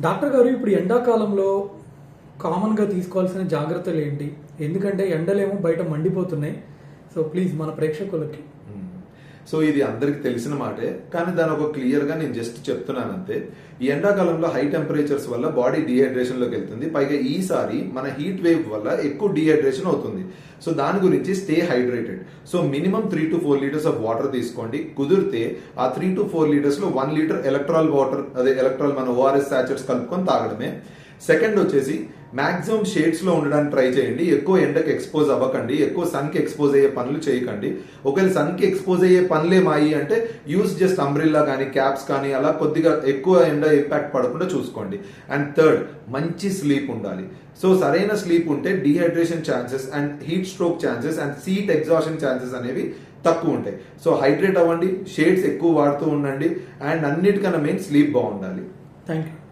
Doctor గారు ఇప్పుడు ఎండాకాలంలో కామన్గా తీసుకోవాల్సిన జాగ్రత్తలు ఏంటి? ఎందుకంటే ఎండలేమో బయట మండిపోతున్నాయి. సో ప్లీజ్ మన ప్రేక్షకులకి. సో ఇది అందరికి తెలిసిన మాటే కానీ దాని ఒక క్లియర్గా నేను జస్ట్ చెప్తున్నాను అంతే ఈ ఎండాకాలంలో హై టెంపరేచర్స్ వల్ల బాడీ డిహైడ్రేషన్లోకి వెళ్తుంది. పైగా ఈసారి మన హీట్ వేవ్ వల్ల ఎక్కువ డిహైడ్రేషన్ అవుతుంది. సో దాని గురించి stay hydrated. So minimum three to four litres of water తీసుకోండి. కుదిరితే ఆ త్రీ టు ఫోర్ లీటర్స్లో వన్ లీటర్ ఎలక్ట్రాల్ వాటర్ అదే ఎలక్ట్రాల్ మన ఓఆర్ఎస్ సాచర్స్ కలుపుకొని తాగడమే. సెకండ్ వచ్చేసి మాక్సిమం షేడ్స్లో ఉండడానికి ట్రై చేయండి. ఎక్కువ ఎండకు ఎక్స్పోజ్ అవ్వకండి. ఎక్కువ సన్కి ఎక్స్పోజ్ అయ్యే పనులు చేయకండి. ఒకవేళ సన్కి ఎక్స్పోజ్ అయ్యే పనులే మాయి అంటే యూస్ జస్ట్ అంబ్రిల్లా కానీ క్యాప్స్ కానీ అలా కొద్దిగా ఎక్కువ ఎండ ఇంపాక్ట్ పడకుండా చూసుకోండి. అండ్ థర్డ్ మంచి స్లీప్ ఉండాలి. సో సరైన స్లీప్ ఉంటే dehydration chances and heat stroke chances and heat exhaustion chances అనేవి తక్కువ ఉంటాయి. సో హైడ్రేట్ అవ్వండి. షేడ్స్ ఎక్కువ వాడుతూ ఉండండి. అండ్ అన్నిటికన్నా మెయిన్ స్లీప్ బాగుండాలి. Thank you